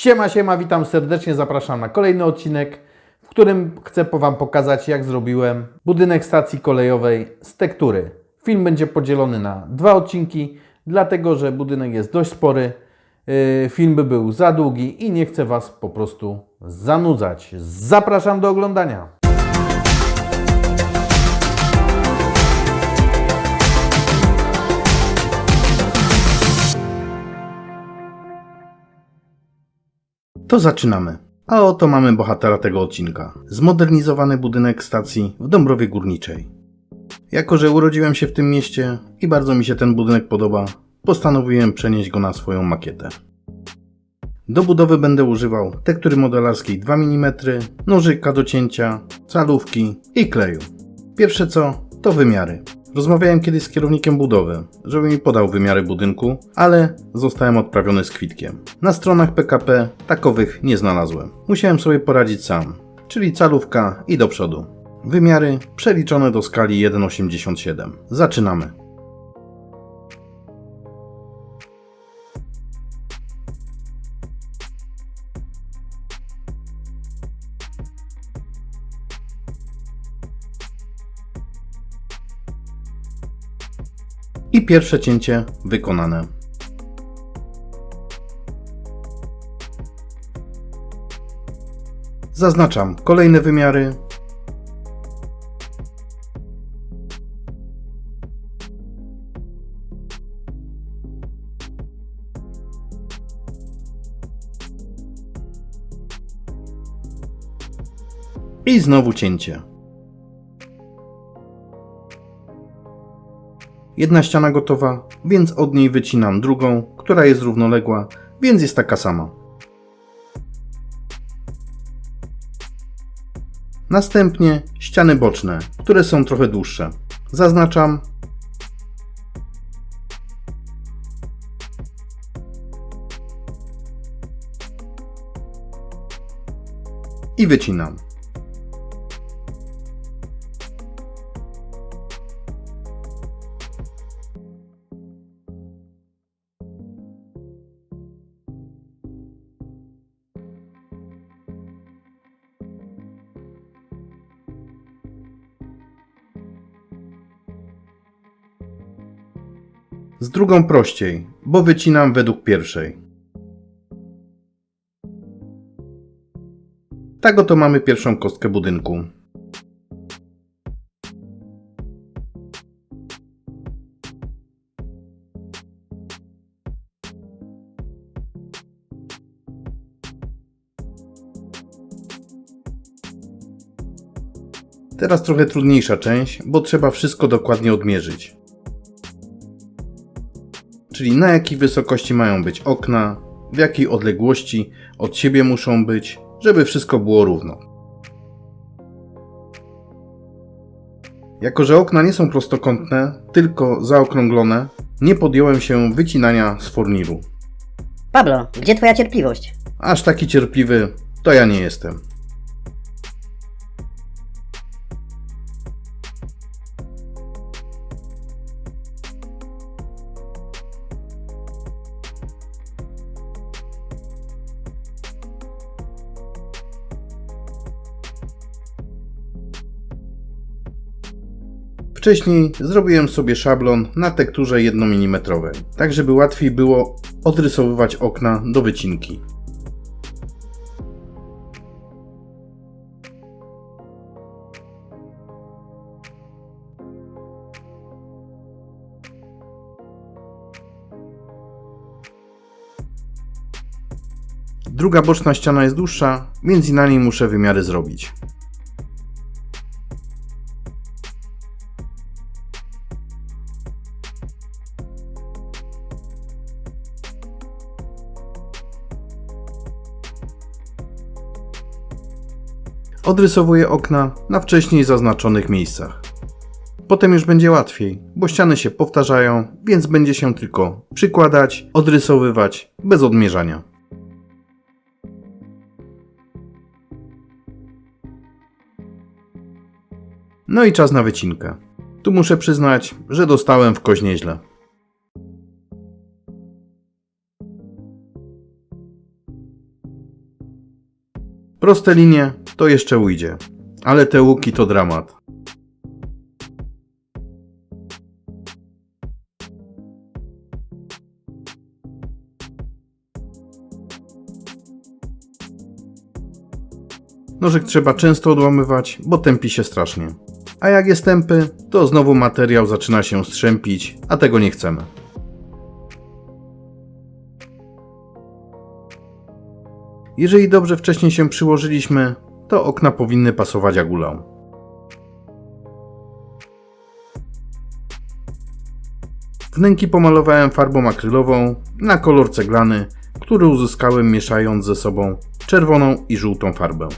Siema, siema, witam serdecznie, zapraszam na kolejny odcinek, w którym chcę Wam pokazać, jak zrobiłem budynek stacji kolejowej z tektury. Film będzie podzielony na dwa odcinki, dlatego że budynek jest dość spory. Yy, Film by był za długi i nie chcę Was po prostu zanudzać. Zapraszam do oglądania. To zaczynamy. A oto mamy bohatera tego odcinka. Zmodernizowany budynek stacji w Dąbrowie Górniczej. Jako, że urodziłem się w tym mieście i bardzo mi się ten budynek podoba, postanowiłem przenieść go na swoją makietę. Do budowy będę używał tektury modelarskiej 2 mm, nożyka do cięcia, calówki i kleju. Pierwsze co, to wymiary. Rozmawiałem kiedyś z kierownikiem budowy, żeby mi podał wymiary budynku, ale zostałem odprawiony z kwitkiem. Na stronach PKP takowych nie znalazłem. Musiałem sobie poradzić sam, czyli calówka i do przodu. Wymiary przeliczone do skali 1,87. Zaczynamy. I pierwsze cięcie wykonane. Zaznaczam kolejne wymiary. I znowu cięcie. Jedna ściana gotowa, więc od niej wycinam drugą, która jest równoległa, więc jest taka sama. Następnie ściany boczne, które są trochę dłuższe. Zaznaczam. I wycinam. Z drugą prościej, bo wycinam według pierwszej. Tak oto mamy pierwszą kostkę budynku. Teraz trochę trudniejsza część, bo trzeba wszystko dokładnie odmierzyć czyli na jakiej wysokości mają być okna, w jakiej odległości od siebie muszą być, żeby wszystko było równo. Jako, że okna nie są prostokątne, tylko zaokrąglone, nie podjąłem się wycinania z forniru. Pablo, gdzie twoja cierpliwość? Aż taki cierpliwy to ja nie jestem. Wcześniej zrobiłem sobie szablon na tekturze 1 mm, tak żeby łatwiej było odrysowywać okna do wycinki. Druga boczna ściana jest dłuższa, więc i na niej muszę wymiary zrobić. Odrysowuję okna na wcześniej zaznaczonych miejscach. Potem już będzie łatwiej, bo ściany się powtarzają, więc będzie się tylko przykładać, odrysowywać bez odmierzania. No i czas na wycinkę. Tu muszę przyznać, że dostałem w koź nieźle. Proste linie to jeszcze ujdzie, ale te łuki to dramat. Nożyk trzeba często odłamywać, bo tępi się strasznie. A jak jest tępy, to znowu materiał zaczyna się strzępić, a tego nie chcemy. Jeżeli dobrze wcześniej się przyłożyliśmy, to okna powinny pasować ulał. Wnęki pomalowałem farbą akrylową na kolor ceglany, który uzyskałem mieszając ze sobą czerwoną i żółtą farbę.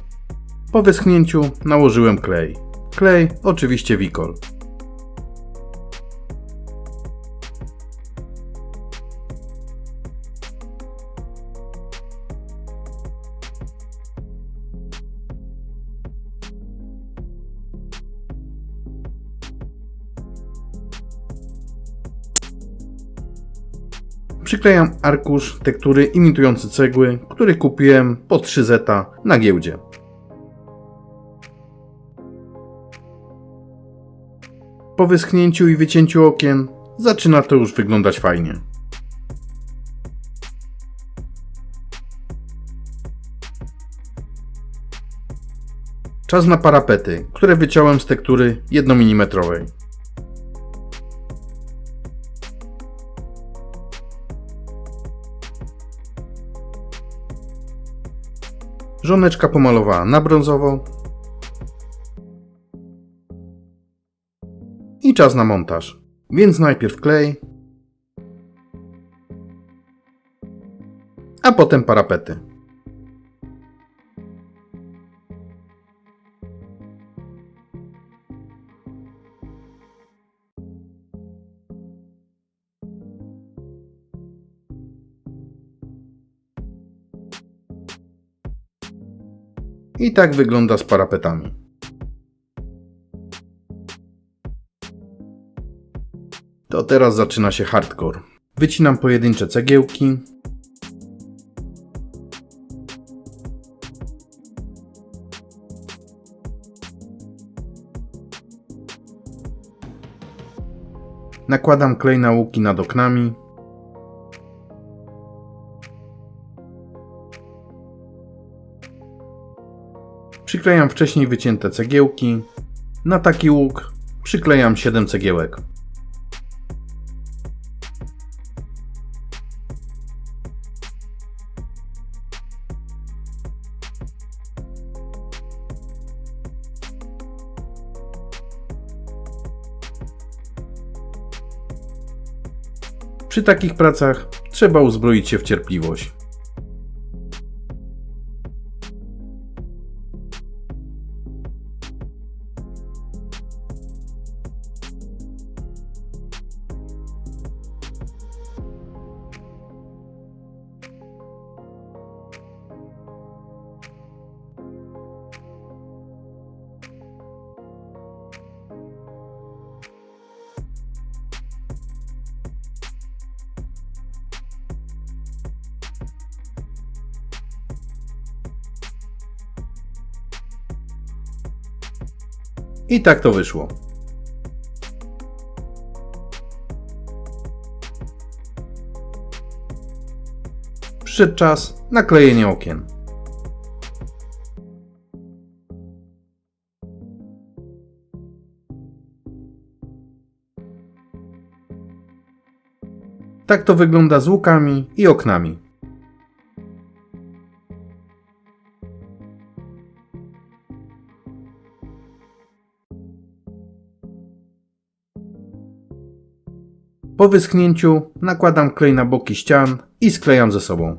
Po wyschnięciu nałożyłem klej. Klej oczywiście Wikol. Przyklejam arkusz tektury imitujący cegły, który kupiłem po 3 zeta na giełdzie. Po wyschnięciu i wycięciu okien zaczyna to już wyglądać fajnie. Czas na parapety, które wyciąłem z tektury 1 mm. Żoneczka pomalowała na brązowo, i czas na montaż. Więc najpierw klej, a potem parapety. I tak wygląda z parapetami. To teraz zaczyna się hardcore. Wycinam pojedyncze cegiełki. Nakładam klej na łuki nad oknami. Przyklejam wcześniej wycięte cegiełki. Na taki łuk przyklejam 7 cegiełek. Przy takich pracach trzeba uzbroić się w cierpliwość. I tak to wyszło. Przyszedł czas na klejenie okien. Tak to wygląda z łukami i oknami. Po wyschnięciu nakładam klej na boki ścian i sklejam ze sobą.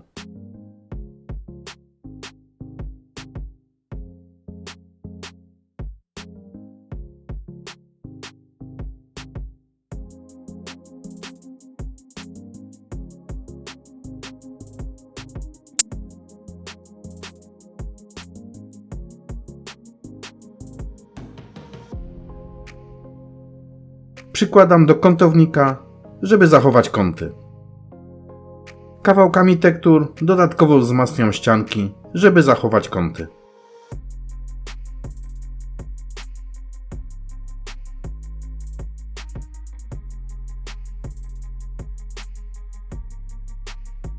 Przykładam do kątownika, żeby zachować kąty. Kawałkami tektur dodatkowo wzmacniam ścianki, żeby zachować kąty.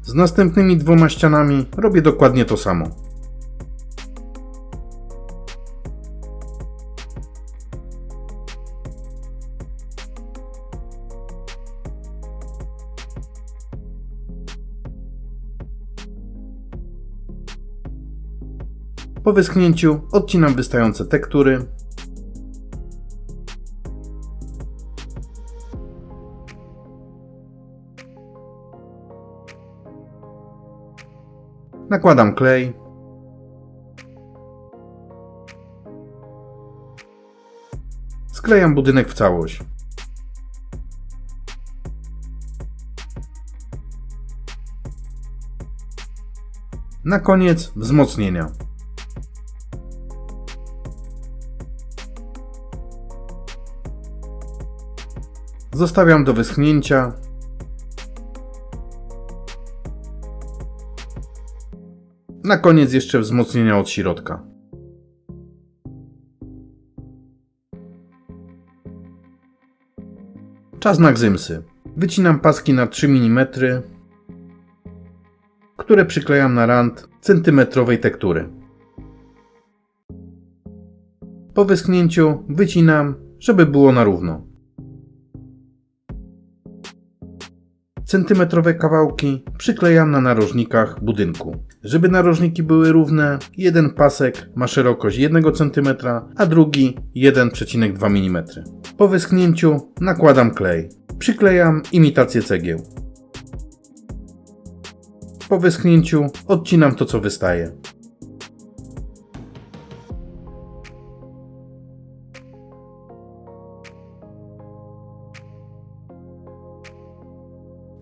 Z następnymi dwoma ścianami robię dokładnie to samo. Po wyschnięciu odcinam wystające tektury. Nakładam klej. Sklejam budynek w całość. Na koniec wzmocnienia. Zostawiam do wyschnięcia. Na koniec jeszcze wzmocnienia od środka. Czas na gzymsy. Wycinam paski na 3 mm, które przyklejam na rand centymetrowej tektury. Po wyschnięciu wycinam, żeby było na równo. Centymetrowe kawałki przyklejam na narożnikach budynku. Żeby narożniki były równe, jeden pasek ma szerokość 1 cm, a drugi 1,2 mm. Po wyschnięciu nakładam klej. Przyklejam imitację cegieł. Po wyschnięciu odcinam to co wystaje.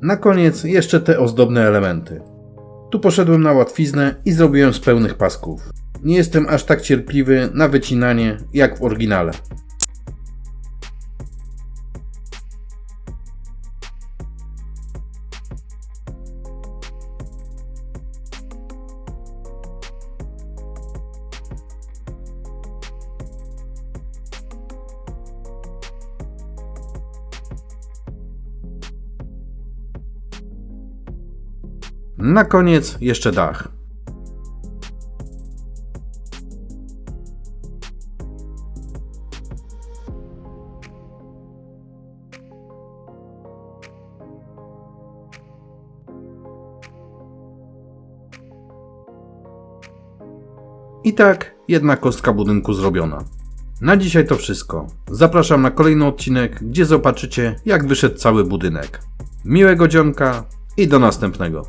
Na koniec jeszcze te ozdobne elementy. Tu poszedłem na łatwiznę i zrobiłem z pełnych pasków. Nie jestem aż tak cierpliwy na wycinanie jak w oryginale. Na koniec jeszcze dach. I tak, jedna kostka budynku zrobiona. Na dzisiaj to wszystko. Zapraszam na kolejny odcinek, gdzie zobaczycie, jak wyszedł cały budynek. Miłego dzionka i do następnego.